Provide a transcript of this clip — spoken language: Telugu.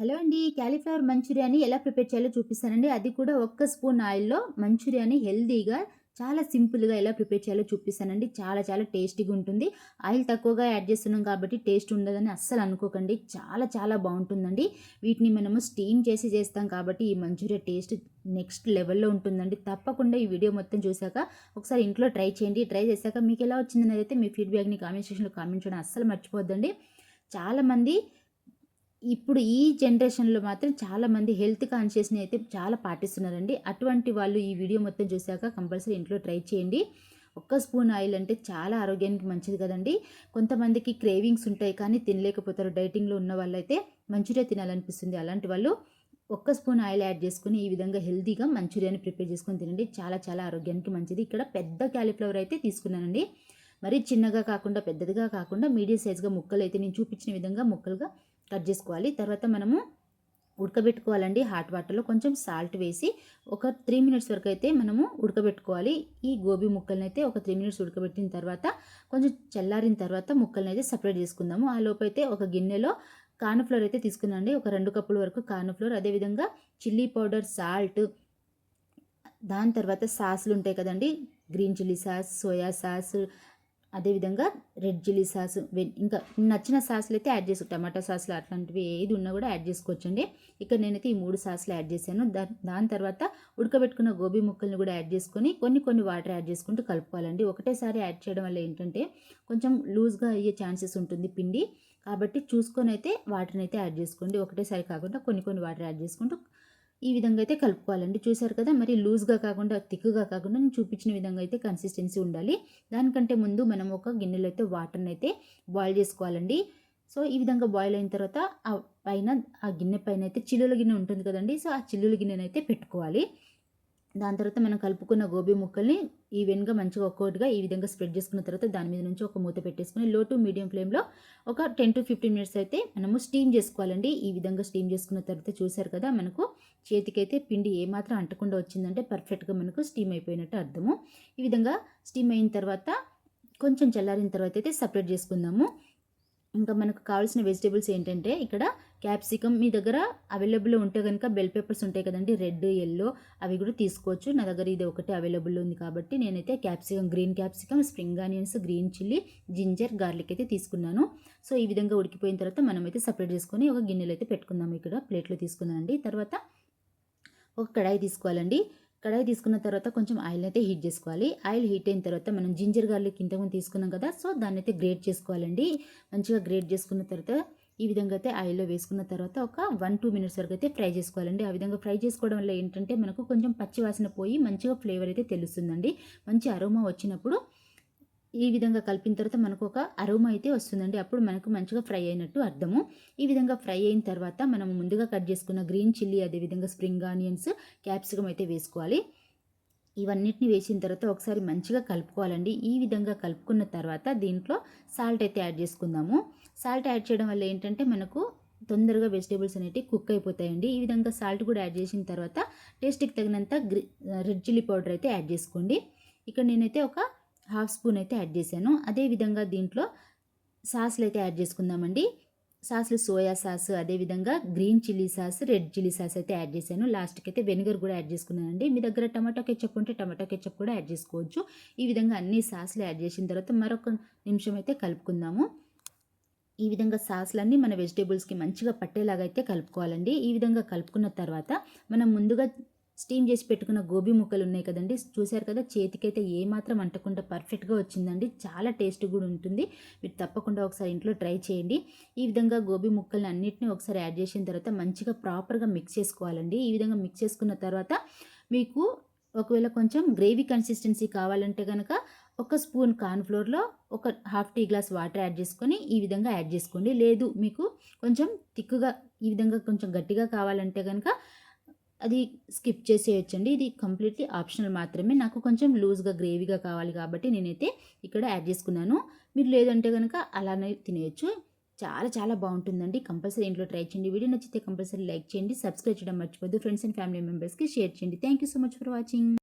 హలో అండి. క్యాలీఫ్లవర్ మంచూరియాని ఎలా ప్రిపేర్ చేయాలో చూపిస్తానండి. అది కూడా ఒక్క స్పూన్ ఆయిల్లో మంచూరియాని హెల్దీగా చాలా సింపుల్గా ఎలా ప్రిపేర్ చేయాలో చూపిస్తానండి. చాలా చాలా టేస్టీగా ఉంటుంది. ఆయిల్ తక్కువగా యాడ్ చేస్తున్నాం కాబట్టి టేస్ట్ ఉండదని అస్సలు అనుకోకండి. చాలా చాలా బాగుంటుందండి. వీటిని మనము స్టీమ్ చేసి చేస్తాం కాబట్టి ఈ మంచూరియా టేస్ట్ నెక్స్ట్ లెవెల్లో ఉంటుందండి. తప్పకుండా ఈ వీడియో మొత్తం చూసాక ఒకసారి ఇంట్లో ట్రై చేయండి. ట్రై చేశాక మీకు ఎలా వచ్చిందనేది అయితే మీ ఫీడ్బ్యాక్ని కామెంట్ సెక్షన్లో కామెంట్ చేయడం అస్సలు మర్చిపోద్దండి చాలామంది ఇప్పుడు ఈ జనరేషన్లో మాత్రం చాలామంది హెల్త్ కాన్షియస్ని అయితే చాలా పాటిస్తున్నారండి. అటువంటి వాళ్ళు ఈ వీడియో మొత్తం చూశాక కంపల్సరీ ఇంట్లో ట్రై చేయండి. ఒక్క స్పూన్ ఆయిల్ అంటే చాలా ఆరోగ్యానికి మంచిది కదండి. కొంతమందికి క్రేవింగ్స్ ఉంటాయి కానీ తినలేకపోతారు. డైటింగ్లో ఉన్న వాళ్ళైతే మంచూరియా తినాలనిపిస్తుంది. అలాంటి వాళ్ళు ఒక్క స్పూన్ ఆయిల్ యాడ్ చేసుకుని ఈ విధంగా హెల్తీగా మంచూరియాని ప్రిపేర్ చేసుకొని తినండి. చాలా చాలా ఆరోగ్యానికి మంచిది. ఇక్కడ పెద్ద క్యాలీఫ్లవర్ అయితే తీసుకున్నానండి. మరీ చిన్నగా కాకుండా పెద్దదిగా కాకుండా మీడియం సైజ్గా ముక్కలు అయితే నేను చూపించిన విధంగా ముక్కలుగా కట్ చేసుకోవాలి. తర్వాత మనము ఉడకబెట్టుకోవాలండి. హాట్ వాటర్లో కొంచెం సాల్ట్ వేసి ఒక త్రీ మినిట్స్ వరకు అయితే మనము ఉడకబెట్టుకోవాలి. ఈ గోబీ ముక్కల్ని అయితే ఒక త్రీ మినిట్స్ ఉడకబెట్టిన తర్వాత కొంచెం చల్లారిన తర్వాత ముక్కల్ని అయితే సపరేట్ చేసుకుందాము. ఆ లోపైతే అయితే ఒక గిన్నెలో కార్న్ఫ్లోర్ అయితే తీసుకున్నాండి ఒక రెండు కప్పుల వరకు కార్న్ఫ్లోర్. అదేవిధంగా చిల్లీ పౌడర్ సాల్ట్ దాని తర్వాత సాసులు ఉంటాయి కదండి. Green chilli sauce soya sauce అదేవిధంగా రెడ్ చిల్లీ సాస్ ఇంకా నచ్చిన సాసులు అయితే యాడ్ చేసుకో టమాటా సాసులు అట్లాంటివి ఏది ఉన్నా కూడా యాడ్ చేసుకోవచ్చండి. ఇక్కడ నేనైతే ఈ మూడు సాసులు యాడ్ చేశాను. దాని తర్వాత ఉడకబెట్టుకున్న గోబీ ముక్కల్ని కూడా యాడ్ చేసుకొని కొన్ని కొన్ని వాటర్ యాడ్ చేసుకుంటూ కలుపుకోవాలండి. ఒకటేసారి యాడ్ చేయడం వల్ల ఏంటంటే కొంచెం లూజ్గా అయ్యే ఛాన్సెస్ ఉంటుంది పిండి. కాబట్టి చూసుకొని అయితే వాటర్ని అయితే యాడ్ చేసుకోండి. ఒకటేసారి కాకుండా కొన్ని కొన్ని వాటర్ యాడ్ చేసుకుంటూ ఈ విధంగా అయితే కలుపుకోవాలండి. చూసారు కదా మరి లూజ్గా కాకుండా థిక్గా కాకుండా నేను చూపించిన విధంగా అయితే కన్సిస్టెన్సీ ఉండాలి. దానికంటే ముందు మనం ఒక గిన్నెలో అయితే వాటర్ని అయితే బాయిల్ చేసుకోవాలండి. సో ఈ విధంగా బాయిల్ అయిన తర్వాత ఆ పైన ఆ గిన్నె పైన అయితే చిల్లుల గిన్నె ఉంటుంది కదండి. సో ఆ చిల్లుల గిన్నెనైతే పెట్టుకోవాలి. దాని తర్వాత మనం కలుపుకున్న గోబీ ముక్కల్ని ఈవెన్గా మంచిగా ఒక్కొక్కటిగా ఈ విధంగా స్ప్రెడ్ చేసుకున్న తర్వాత దాని మీద నుంచి ఒక మూత పెట్టేసుకుని లో టు మీడియం ఫ్లేమ్లో ఒక టెన్ టు ఫిఫ్టీన్ మినిట్స్ అయితే మనము స్టీమ్ చేసుకోవాలండి. ఈ విధంగా స్టీమ్ చేసుకున్న తర్వాత చూసారు కదా మనకు చేతికైతే పిండి ఏమాత్రం అంటకుండా వచ్చిందంటే పర్ఫెక్ట్గా మనకు స్టీమ్ అయిపోయినట్టు అర్థము. ఈ విధంగా స్టీమ్ అయిన తర్వాత కొంచెం చల్లారిన తర్వాత అయితే సపరేట్ చేసుకుందాము. ఇంకా మనకు కావాల్సిన వెజిటేబుల్స్ ఏంటంటే ఇక్కడ క్యాప్సికమ్ మీ దగ్గర అవైలబుల్ ఉంటే కనుక బెల్ పేపర్స్ ఉంటాయి కదండి రెడ్ ఎల్లో అవి కూడా తీసుకోవచ్చు. నా దగ్గర ఇది ఒకటి అవైలబుల్ ఉంది కాబట్టి నేనైతే capsicum green capsicum spring onions green chilli ginger garlic అయితే తీసుకున్నాను. సో ఈ విధంగా ఉడికిపోయిన తర్వాత మనమైతే సపరేట్ చేసుకొని ఒక గిన్నెలో అయితే పెట్టుకుందాము. ఇక్కడ ప్లేట్లో తీసుకున్నానండి. తర్వాత ఒక కడాయి తీసుకోవాలండి. కడాయి తీసుకున్న తర్వాత కొంచెం ఆయిల్ అయితే హీట్ చేసుకోవాలి. ఆయిల్ హీట్ అయిన తర్వాత మనం జింజర్ గార్లిక్ ఇంతకుముందు తీసుకున్నాం కదా సో దాన్ని అయితే గ్రేట్ చేసుకోవాలండి. మంచిగా గ్రేట్ చేసుకున్న తర్వాత ఈ విధంగా అయితే ఆయిల్లో వేసుకున్న తర్వాత ఒక వన్ టూ మినిట్స్ వరకు అయితే ఫ్రై చేసుకోవాలండి. ఆ విధంగా ఫ్రై చేసుకోవడం వల్ల ఏంటంటే మనకు కొంచెం పచ్చి వాసన పోయి మంచిగా ఫ్లేవర్ అయితే తెలుస్తుందండి. మంచి అరోమా వచ్చినప్పుడు ఈ విధంగా కలిపిన తర్వాత మనకు ఒక అరుమ అయితే వస్తుందండి. అప్పుడు మనకు మంచిగా ఫ్రై అయినట్టు అర్థము. ఈ విధంగా ఫ్రై అయిన తర్వాత మనం ముందుగా కట్ చేసుకున్న గ్రీన్ చిల్లీ అదేవిధంగా స్ప్రింగ్ ఆనియన్స్ క్యాప్సికమ్ అయితే వేసుకోవాలి. ఇవన్నిటిని వేసిన తర్వాత ఒకసారి మంచిగా కలుపుకోవాలండి. ఈ విధంగా కలుపుకున్న తర్వాత దీంట్లో సాల్ట్ అయితే యాడ్ చేసుకుందాము. సాల్ట్ యాడ్ చేయడం వల్ల ఏంటంటే మనకు తొందరగా వెజిటేబుల్స్ అనేవి కుక్ అయిపోతాయండి. ఈ విధంగా సాల్ట్ కూడా యాడ్ చేసిన తర్వాత టేస్ట్కి తగినంత రెడ్ చిల్లీ పౌడర్ అయితే యాడ్ చేసుకోండి. ఇక్కడ నేనైతే ఒక హాఫ్ స్పూన్ అయితే యాడ్ చేశాను. అదేవిధంగా దీంట్లో సాస్లు అయితే యాడ్ చేసుకుందామండి. సాస్లు సోయా సాస్ అదేవిధంగా green chilli sauce red chilli sauce అయితే యాడ్ చేశాను. లాస్ట్కి అయితే వెనిగర్ కూడా యాడ్ చేసుకున్నానండి. మీ దగ్గర టమాటో కెచ్చప్ ఉంటే టమాటో కెచ్చప్ కూడా యాడ్ చేసుకోవచ్చు. ఈ విధంగా అన్ని సాస్లు యాడ్ చేసిన తర్వాత మరొక నిమిషం అయితే కలుపుకుందాము. ఈ విధంగా సాస్లన్నీ మన వెజిటేబుల్స్కి మంచిగా పట్టేలాగా అయితే కలుపుకోవాలండి. ఈ విధంగా కలుపుకున్న తర్వాత మనం ముందుగా స్టీమ్ చేసి పెట్టుకున్న గోబీ ముక్కలు ఉన్నాయి కదండి. చూశారు కదా చేతికైతే ఏమాత్రం అంటకుండా పర్ఫెక్ట్గా వచ్చిందండి. చాలా టేస్ట్ కూడా ఉంటుంది. మీరు తప్పకుండా ఒకసారి ఇంట్లో ట్రై చేయండి. ఈ విధంగా గోబీ ముక్కల్ని అన్నింటినీ ఒకసారి యాడ్ చేసిన తర్వాత మంచిగా ప్రాపర్గా మిక్స్ చేసుకోవాలండి. ఈ విధంగా మిక్స్ చేసుకున్న తర్వాత మీకు ఒకవేళ కొంచెం గ్రేవీ కన్సిస్టెన్సీ కావాలంటే కనుక ఒక స్పూన్ కార్న్ఫ్లోర్లో ఒక half tea glass water add చేసుకొని ఈ విధంగా యాడ్ చేసుకోండి. లేదు మీకు కొంచెం తిక్కుగా ఈ విధంగా కొంచెం గట్టిగా కావాలంటే కనుక అది స్కిప్ చేసేయచ్చండి. ఇది కంప్లీట్లీ ఆప్షనల్ మాత్రమే. నాకు కొంచెం లూజ్గా గ్రేవీగా కావాలి కాబట్టి నేనైతే ఇక్కడ యాడ్ చేసుకున్నాను. మీరు లేదంటే కనుక అలానే తినేయచ్చు. చాలా చాలా బాగుంటుందండి. కంపల్సరీ ఇంట్లో ట్రై చేయండి. వీడియో నచ్చితే కంపల్సరీ లైక్ చేయండి. సబ్స్క్రైబ్ చేయడం మర్చిపోద్దు ఫ్రెండ్స్ అండ్ ఫ్యామిలీ మెంబర్స్కి షేర్ చేయండి. Thank you so much for watching.